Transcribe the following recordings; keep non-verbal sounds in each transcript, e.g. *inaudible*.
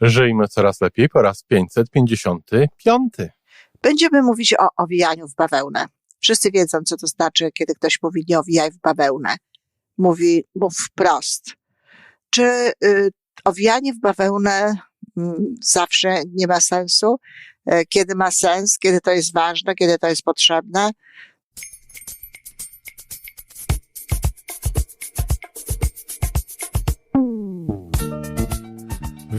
Żyjmy coraz lepiej po raz 555. Będziemy mówić o owijaniu w bawełnę. Wszyscy wiedzą, co to znaczy, kiedy ktoś mówi nie owijaj w bawełnę. Mówi, mów wprost. Czy y, owijanie w bawełnę y, zawsze nie ma sensu? Y, kiedy ma sens? Kiedy to jest ważne? Kiedy to jest potrzebne?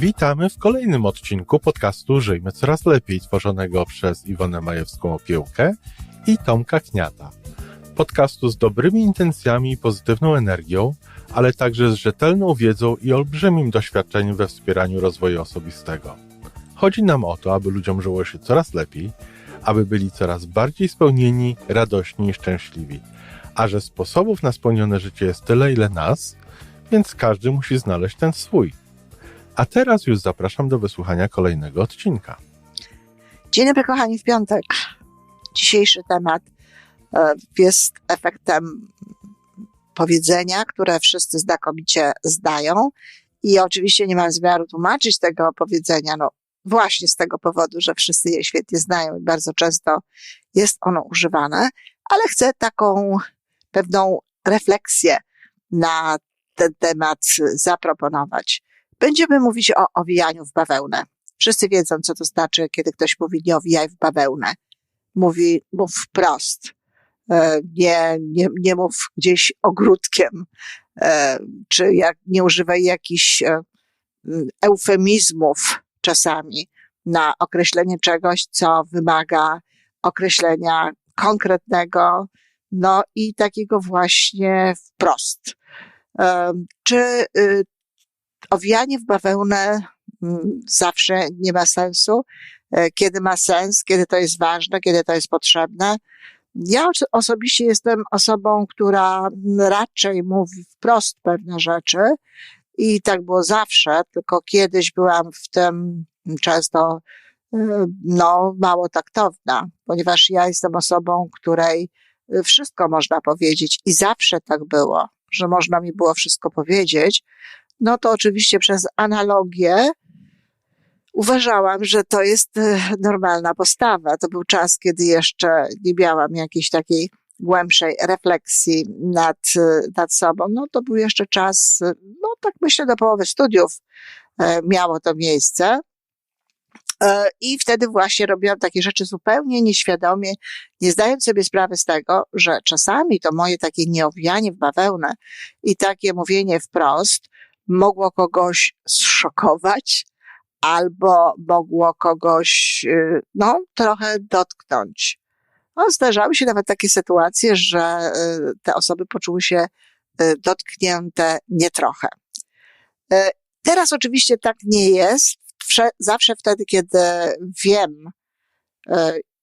Witamy w kolejnym odcinku podcastu Żyjmy Coraz Lepiej, tworzonego przez Iwonę Majewską-Opiełkę i Tomka Kniata. Podcastu z dobrymi intencjami i pozytywną energią, ale także z rzetelną wiedzą i olbrzymim doświadczeniem we wspieraniu rozwoju osobistego. Chodzi nam o to, aby ludziom żyło się coraz lepiej, aby byli coraz bardziej spełnieni, radośni i szczęśliwi. A że sposobów na spełnione życie jest tyle, ile nas, więc każdy musi znaleźć ten swój. A teraz już zapraszam do wysłuchania kolejnego odcinka. Dzień dobry, kochani, w piątek. Dzisiejszy temat e, jest efektem powiedzenia, które wszyscy znakomicie zdają. I oczywiście nie mam zamiaru tłumaczyć tego powiedzenia, no właśnie z tego powodu, że wszyscy je świetnie znają i bardzo często jest ono używane, ale chcę taką pewną refleksję na ten temat zaproponować. Będziemy mówić o owijaniu w bawełnę. Wszyscy wiedzą, co to znaczy, kiedy ktoś mówi nie owijaj w bawełnę. Mówi, mów wprost. E, nie, nie, nie mów gdzieś ogródkiem, e, czy jak, nie używaj jakichś e, eufemizmów czasami na określenie czegoś, co wymaga określenia konkretnego, no i takiego właśnie wprost. Czy y, owijanie w bawełnę mm, zawsze nie ma sensu. E, kiedy ma sens, kiedy to jest ważne, kiedy to jest potrzebne. Ja osobiście jestem osobą, która raczej mówi wprost pewne rzeczy i tak było zawsze, tylko kiedyś byłam w tym często e, no, mało taktowna, ponieważ ja jestem osobą, której wszystko można powiedzieć i zawsze tak było, że można mi było wszystko powiedzieć, no to oczywiście przez analogię uważałam, że to jest e, normalna postawa. To był czas, kiedy jeszcze nie miałam jakiejś takiej głębszej refleksji nad, e, nad sobą. No to był jeszcze czas, e, no tak myślę, do połowy studiów miało to miejsce. I wtedy właśnie robiłam takie rzeczy zupełnie nieświadomie, nie zdając sobie sprawy z tego, że czasami to moje takie nieowijanie w bawełnę i takie mówienie wprost mogło kogoś zszokować, albo mogło kogoś, y, no, trochę dotknąć. No, zdarzały się nawet takie sytuacje, że y, te osoby poczuły się y, dotknięte nie trochę. Teraz oczywiście tak nie jest. Zawsze wtedy, kiedy wiem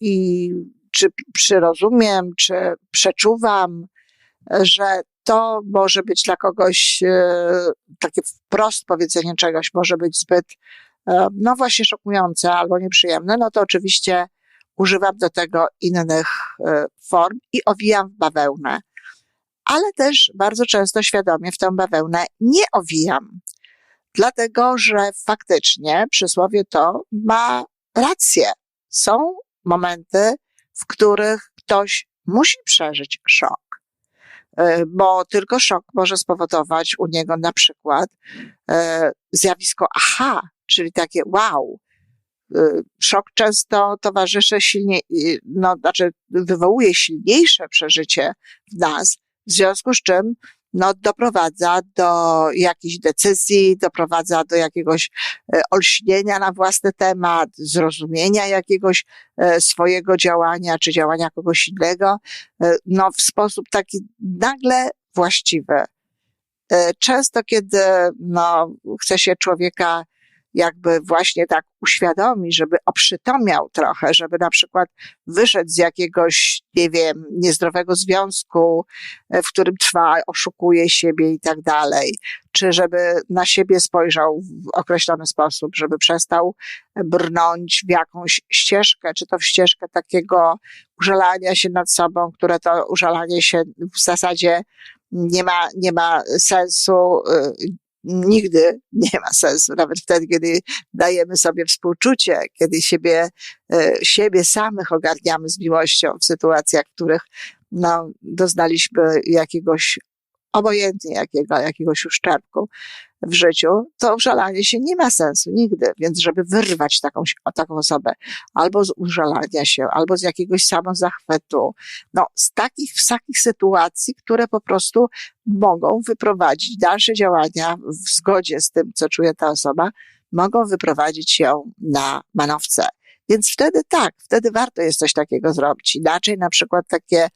i czy przyrozumiem, czy przeczuwam, że to może być dla kogoś e, takie wprost powiedzenie czegoś, może być zbyt, e, no właśnie szokujące albo nieprzyjemne, no to oczywiście używam do tego innych e, form i owijam w bawełnę. Ale też bardzo często świadomie w tę bawełnę nie owijam. Dlatego, że faktycznie przysłowie to ma rację. Są momenty, w których ktoś musi przeżyć szok bo tylko szok może spowodować u niego na przykład e, zjawisko aha, czyli takie wow. E, szok często towarzyszy silniej, no, znaczy wywołuje silniejsze przeżycie w nas, w związku z czym no, doprowadza do jakichś decyzji, doprowadza do jakiegoś e, olśnienia na własny temat, zrozumienia jakiegoś e, swojego działania czy działania kogoś innego, e, no, w sposób taki nagle właściwy. Często, kiedy no, chce się człowieka jakby właśnie tak uświadomi, żeby oprzytomiał trochę, żeby na przykład wyszedł z jakiegoś, nie wiem, niezdrowego związku, e, w którym trwa, oszukuje siebie i tak dalej, czy żeby na siebie spojrzał w określony sposób, żeby przestał brnąć w jakąś ścieżkę, czy to w ścieżkę takiego użalania się nad sobą, które to użalanie się w zasadzie nie ma, nie ma sensu, y, nigdy nie ma sensu. Nawet wtedy, kiedy dajemy sobie współczucie, kiedy siebie, e, siebie samych ogarniamy z miłością w sytuacjach, w których no, doznaliśmy jakiegoś obojętnie jakiego, jakiegoś uszczerbku w życiu, to użalanie się nie ma sensu nigdy. Więc żeby wyrwać taką, taką osobę albo z użalania się, albo z jakiegoś samozachwytu, no z takich, z takich sytuacji, które po prostu mogą wyprowadzić dalsze działania w zgodzie z tym, co czuje ta osoba, mogą wyprowadzić ją na manowce. Więc wtedy tak, wtedy warto jest coś takiego zrobić. Inaczej na przykład takie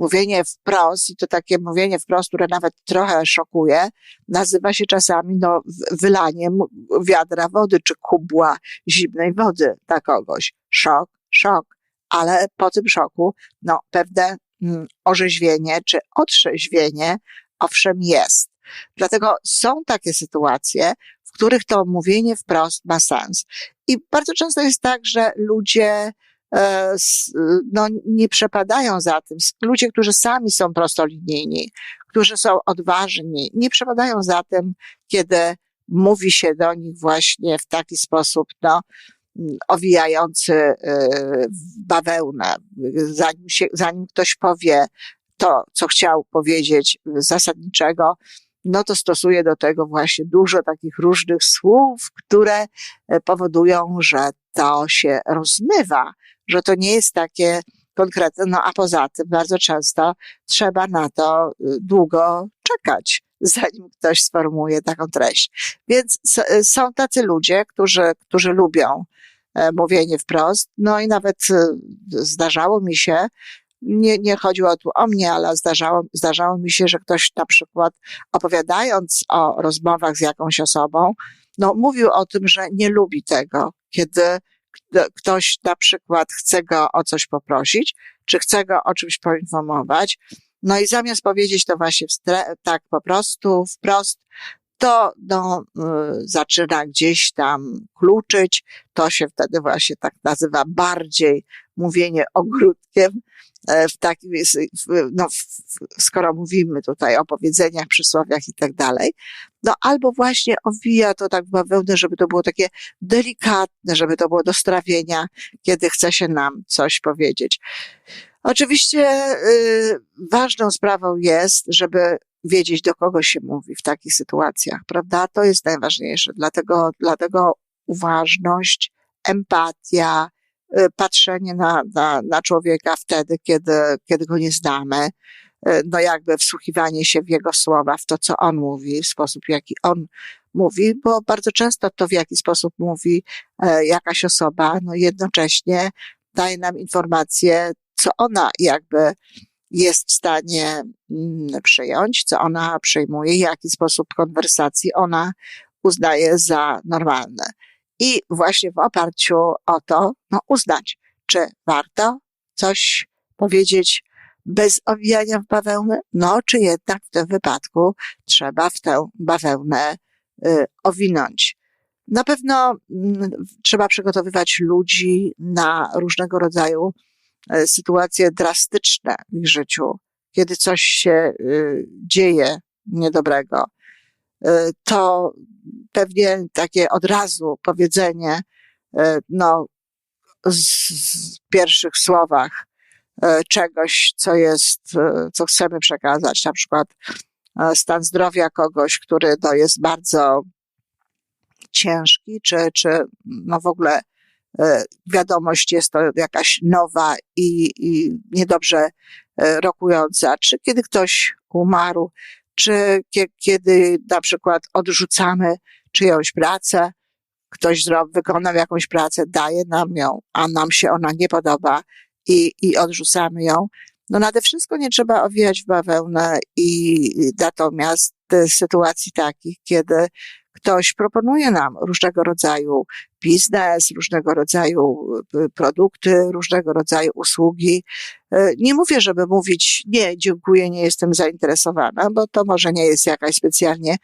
mówienie wprost, i to takie mówienie wprost, które nawet trochę szokuje, nazywa się czasami no, wylaniem wiadra wody czy kubła zimnej wody dla kogoś. Szok, szok. Ale po tym szoku, no, pewne mm, orzeźwienie czy otrzeźwienie, owszem, jest. Dlatego są takie sytuacje, w których to mówienie wprost ma sens. I bardzo często jest tak, że ludzie no, nie przepadają za tym. Ludzie, którzy sami są prostolinijni, którzy są odważni, nie przepadają za tym, kiedy mówi się do nich właśnie w taki sposób, no, owijający e, bawełnę. Zanim, się, zanim ktoś powie to, co chciał powiedzieć zasadniczego, no to stosuje do tego właśnie dużo takich różnych słów, które e, powodują, że to się rozmywa, że to nie jest takie konkretne, no a poza tym bardzo często trzeba na to y, długo czekać, *laughs* zanim ktoś sformułuje taką treść. Więc y, są tacy ludzie, którzy, którzy lubią e, mówienie wprost, no i nawet y, zdarzało mi się, nie, nie chodziło tu o mnie, ale zdarzało, zdarzało mi się, że ktoś na przykład opowiadając o rozmowach z jakąś osobą, no mówił o tym, że nie lubi tego, kiedy ktoś na przykład chce go o coś poprosić, czy chce go o czymś poinformować, no i zamiast powiedzieć to właśnie tak po prostu, wprost, to no, y, zaczyna gdzieś tam kluczyć. To się wtedy właśnie tak nazywa bardziej mówienie ogródkiem. E, w takim, no, skoro mówimy tutaj o powiedzeniach, przysłowiach i tak dalej, no albo właśnie owija to tak bawełnę, żeby to było takie delikatne, żeby to było do strawienia, kiedy chce się nam coś powiedzieć. Oczywiście y, ważną sprawą jest, żeby wiedzieć, do kogo się mówi w takich sytuacjach, prawda? To jest najważniejsze. Dlatego, dlatego uważność, empatia, y, patrzenie na, na, na człowieka wtedy, kiedy, kiedy go nie znamy, y, no jakby wsłuchiwanie się w jego słowa, w to, co on mówi, w sposób, w jaki on mówi, bo bardzo często to, w jaki sposób mówi e, jakaś osoba, no jednocześnie daje nam informację, co ona jakby jest w stanie mm, przyjąć, co ona przyjmuje, jaki sposób konwersacji ona uznaje za normalne. I właśnie w oparciu o to, no, uznać, czy warto coś powiedzieć bez owijania w bawełnę, no, czy jednak w tym wypadku trzeba w tę bawełnę y, owinąć. Na pewno y, trzeba przygotowywać ludzi na różnego rodzaju sytuacje drastyczne w ich życiu, kiedy coś się e, dzieje niedobrego, e, to pewnie takie od razu powiedzenie, no, z pierwszych słowach czegoś, co jest, co chcemy przekazać, na przykład stan zdrowia kogoś, który to jest bardzo ciężki, czy, czy no w ogóle E, wiadomość jest to jakaś nowa i, i niedobrze e, rokująca, czy kiedy ktoś umarł, czy kiedy na przykład odrzucamy czyjąś pracę, ktoś wykonał jakąś pracę, daje nam ją, a nam się ona nie podoba i, i odrzucamy ją. No nade wszystko nie trzeba owijać w bawełnę i natomiast sytuacji takich, kiedy ktoś proponuje nam różnego rodzaju biznes, różnego rodzaju y, produkty, różnego rodzaju usługi. Y, nie mówię, żeby mówić nie, dziękuję, nie jestem zainteresowana, bo to może nie jest jakaś specjalnie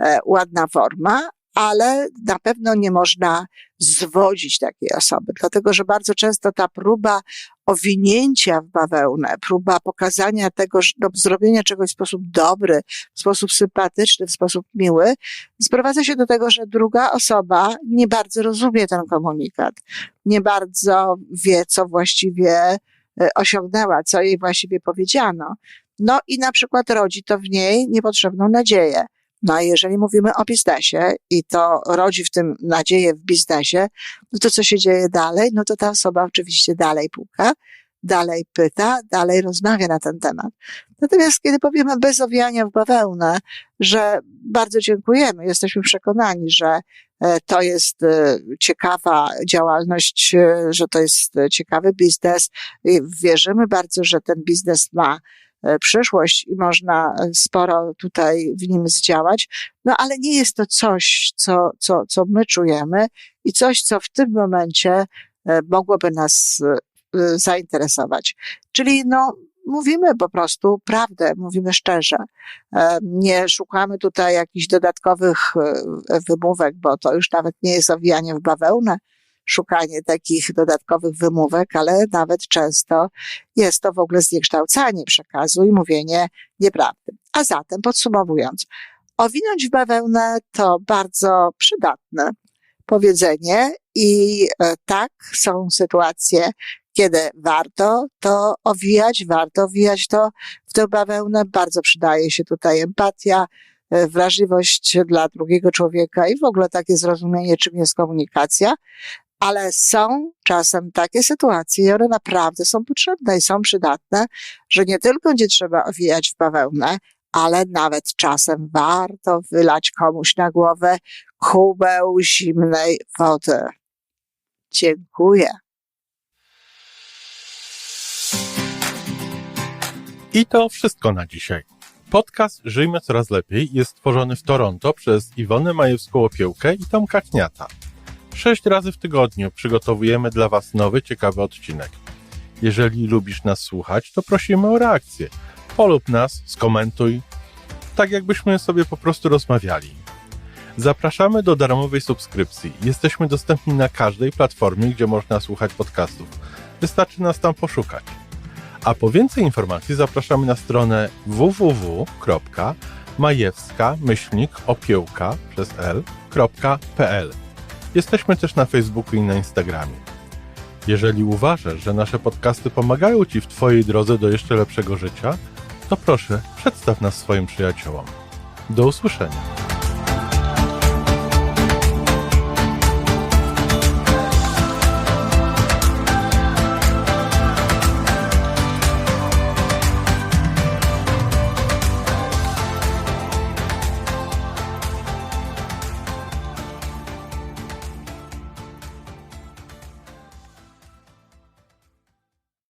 e, ładna forma, ale na pewno nie można zwodzić takiej osoby, dlatego że bardzo często ta próba owinięcia w bawełnę, próba pokazania tego, no, zrobienia czegoś w sposób dobry, w sposób sympatyczny, w sposób miły, sprowadza się do tego, że druga osoba nie bardzo rozumie ten komunikat, nie bardzo wie, co właściwie e, osiągnęła, co jej właściwie powiedziano. No i na przykład rodzi to w niej niepotrzebną nadzieję. No a jeżeli mówimy o biznesie i to rodzi w tym nadzieję w biznesie, no to co się dzieje dalej? No to ta osoba oczywiście dalej puka, dalej pyta, dalej rozmawia na ten temat. Natomiast kiedy powiemy bez owijania w bawełnę, że bardzo dziękujemy, jesteśmy przekonani, że e, to jest e, ciekawa działalność, e, że to jest ciekawy biznes. Wierzymy bardzo, że ten biznes ma przyszłość i można e, sporo tutaj w nim zdziałać, no ale nie jest to coś, co, co, co my czujemy i coś, co w tym momencie e, mogłoby nas zainteresować. Czyli no, mówimy po prostu prawdę, mówimy szczerze. Nie szukamy tutaj jakichś dodatkowych wymówek, bo to już nawet nie jest owijanie w bawełnę, szukanie takich dodatkowych wymówek, ale nawet często jest to w ogóle zniekształcanie przekazu i mówienie nieprawdy. A zatem podsumowując, owinąć w bawełnę to bardzo przydatne powiedzenie i e, tak są sytuacje, kiedy warto to owijać, warto owijać to w tę bawełnę. Bardzo przydaje się tutaj empatia, e, wrażliwość dla drugiego człowieka i w ogóle takie zrozumienie, czym jest komunikacja, ale są czasem takie sytuacje i one naprawdę są potrzebne i są przydatne, że nie tylko nie trzeba owijać w bawełnę, ale nawet czasem warto wylać komuś na głowę kubeł zimnej wody. Dziękuję. I to wszystko na dzisiaj. Podcast Żyjmy Coraz Lepiej jest stworzony w Toronto przez Iwonę Majewską-Opiełkę i Tomka Kniata. Sześć razy w tygodniu przygotowujemy dla Was nowy, ciekawy odcinek. Jeżeli lubisz nas słuchać, to prosimy o reakcję. Polub nas, skomentuj, tak jakbyśmy sobie po prostu rozmawiali. Zapraszamy do darmowej subskrypcji. Jesteśmy dostępni na każdej platformie, gdzie można słuchać podcastów. Wystarczy nas tam poszukać. A po więcej informacji zapraszamy na stronę www.majewska-opiełka. Jesteśmy też na Facebooku i na Instagramie. Jeżeli uważasz, że nasze podcasty pomagają Ci w Twojej drodze do jeszcze lepszego życia, to proszę, przedstaw nas swoim przyjaciołom. Do usłyszenia.